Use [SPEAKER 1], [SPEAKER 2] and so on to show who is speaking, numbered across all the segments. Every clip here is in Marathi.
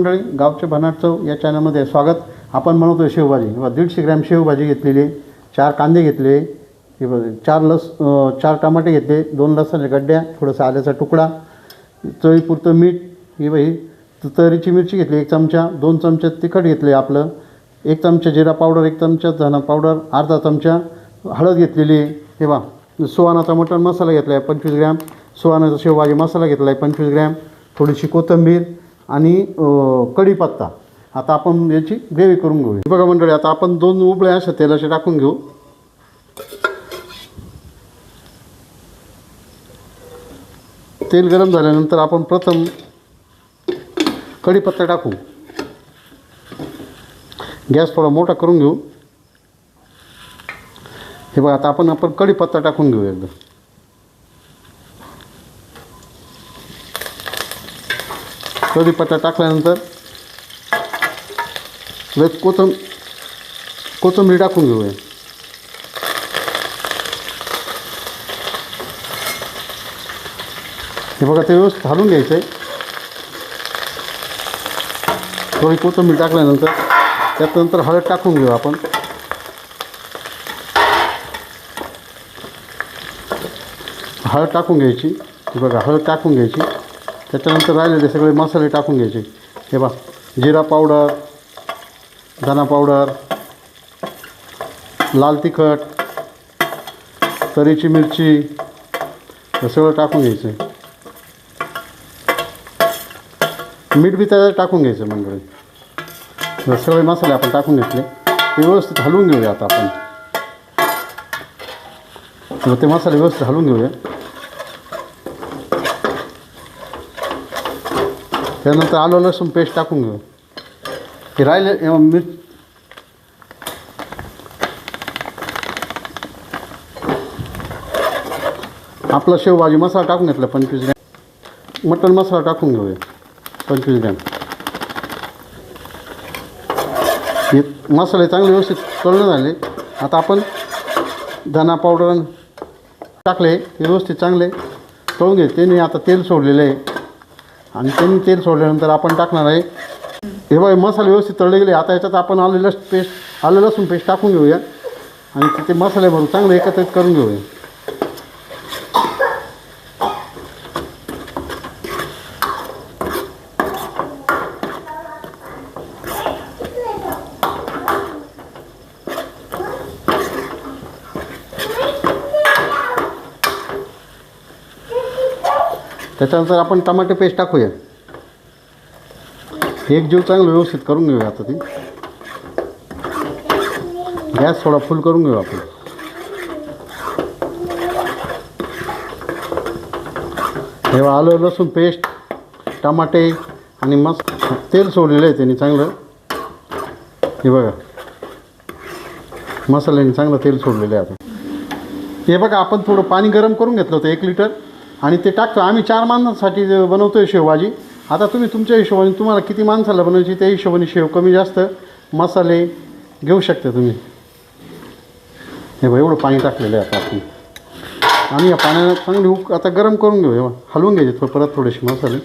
[SPEAKER 1] मंडळी गावचे भन्नाट चव या चॅनलमध्ये स्वागत. आपण बनवतो शेवभाजी. किंवा दीडशे ग्रॅम शेवभाजी घेतलेली आहे. चार कांदे घेतले. हे बघ चार लस चार टमाटे घेतले. दोन लसणाच्या गड्ड्या थोडंसं आल्याचा तुकडा. चवीपुरतं मीठ ही बाई तरीची मिरची घेतली एक चमचा. दोन चमचे तिखट घेतले आपलं. एक चमचा जिरा पावडर एक चमचा धना पावडर अर्धा चमचा हळद घेतलेली आहे. हे बा सुहानाचा मटण मसाला घेतला आहे पंचवीस ग्रॅम. सुहानाचा शेवभाजी मसाला घेतला आहे पंचवीस ग्रॅम. थोडीशी कोथिंबीर आणि कढीपत्ता आता आपण याची ग्रेव्ही करून घेऊ बघा मंडळी आता आपण दोन उबळे अशा तेलाचे टाकून घेऊ. तेल गरम झाल्यानंतर आपण प्रथम कढीपत्ता टाकू. गॅस थोडा मोठा करून घेऊ. हे बघा आता आपण आपण कढीपत्ता टाकून घेऊ एकदम कढीपत्ता टाकल्यानंतर लगेच कोथंब कोथिंबीर टाकून घेऊया. हे बघा ते व्यवस्थित घालून घ्यायचं आहे थोडी कोथिंबीर टाकल्यानंतर त्यानंतर हळद टाकून घेऊ आपण. हळद टाकून घ्यायची. बघा हळद टाकून घ्यायची. त्याच्यानंतर राहिलेले सगळे मसाले टाकून घ्यायचे. हे बघा जिरा पावडर धना पावडर लाल तिखट तरीची मिरची हे सगळं टाकून घ्यायचं. मीठ बी त्याच्यात टाकून घ्यायचं मंडळी. सगळे मसाले आपण टाकून घेतले. ते व्यवस्थित हलवून घेऊया आता आपण. ते मसाले व्यवस्थित हलवून घेऊया. त्यानंतर आलं लसूण पेस्ट टाकून घेऊ. हे राहिले अं, मिर आपला शेवभाजी मसाला टाकून घेतला पंचवीस ग्रॅम. मटण मसाला टाकून घेऊया पंचवीस ग्रॅम. हे मसाले चांगले व्यवस्थित तळून झाले. आता आपण धना पावडर टाकले ते व्यवस्थित चांगले तळून घे. त्यांनी आता तेल सोडलेलं आहे. आणि त्यांनी तेल सोडल्यानंतर आपण टाकणार आहे. हे बघा मसाले व्यवस्थित तळले गेले. आता याच्यात आपण आलेलं लस पेस्ट आलं लसूण पेस्ट टाकून घेऊया. आणि ते मसाले भरून चांगले एकत्रित करून घेऊया. त्याच्यानंतर आपण टमाटे पेस्ट टाकूया. एक जीव चांगलं व्यवस्थित करून घेऊया आता ती. गॅस थोडा फुल करून घेऊ आपण. हे आलं लसूण पेस्ट टमाटे आणि मस्त तेल सोडलेलं आहे त्यांनी चांगलं. हे बघा. मसाल्याने चांगलं तेल सोडलेलं आहे आता. हे बघा आपण थोडं पाणी गरम करून घेतलं होतं एक लिटर आणि ते टाकतो. आम्ही चार माणसांसाठी बनवतो आहे शेवभाजी. आता तुम्ही तुमच्या हिशोबाने तुम्हाला किती माणसाला बनवायची त्या हिशोबाने शेव कमी जास्त मसाले घेऊ शकता तुम्ही. हे बघा एवढं पाणी टाकलेलं आहे आता आपण. आणि या पाण्याला चांगली उक आता गरम करून घेऊ. हलवून घ्यायचे थोडं परत थोडेसे मसाले.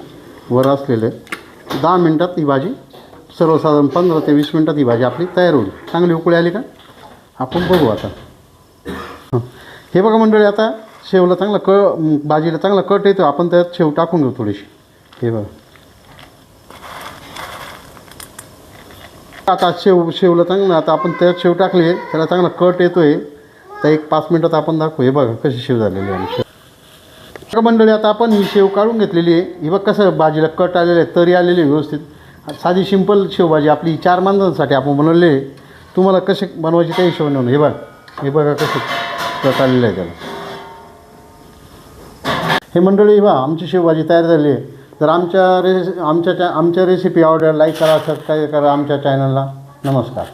[SPEAKER 1] वर असलेले. दहा मिनटात ही भाजी सर्वसाधारण पंधरा ते वीस मिनटात ही भाजी आपली तयार होईल. चांगली उकळी आली का? आपण बघू आता. हे बघा मंडळी आता शेवला चांगला क भाजीला चांगला कट येतो आपण त्यात शेव टाकून घेऊ थोडीशी. हे बघा. आता शेव शेवला चांगलं आता आपण त्यात शेव टाकली त्याला चांगला कट येतो आहे तर एक पाच मिनटात आपण दाखवू हे बघा कशी शेव झालेली आहे शेव मंडळी आता आपण ही शेव काढून घेतलेली आहे. ही बघ कसं भाजीला कट आलेलं आहे तरी आलेली आहे व्यवस्थित. साधी सिंपल शेवभाजी आपली चार माणसांसाठी आपण बनवलेली आहे. तुम्हाला कसे बनवायची त्या हिशोबाने हे बघा हे बघा कसं कट आलेलं आहे त्याला. हे मंडळी बा आमची शेवभाजी तयार झाली आहे. तर आमच्या रेस आमच्या आमच्या रेसिपी आवडल्या लाईक करा सबस्क्राईब करा आमच्या चॅनलला नमस्कार.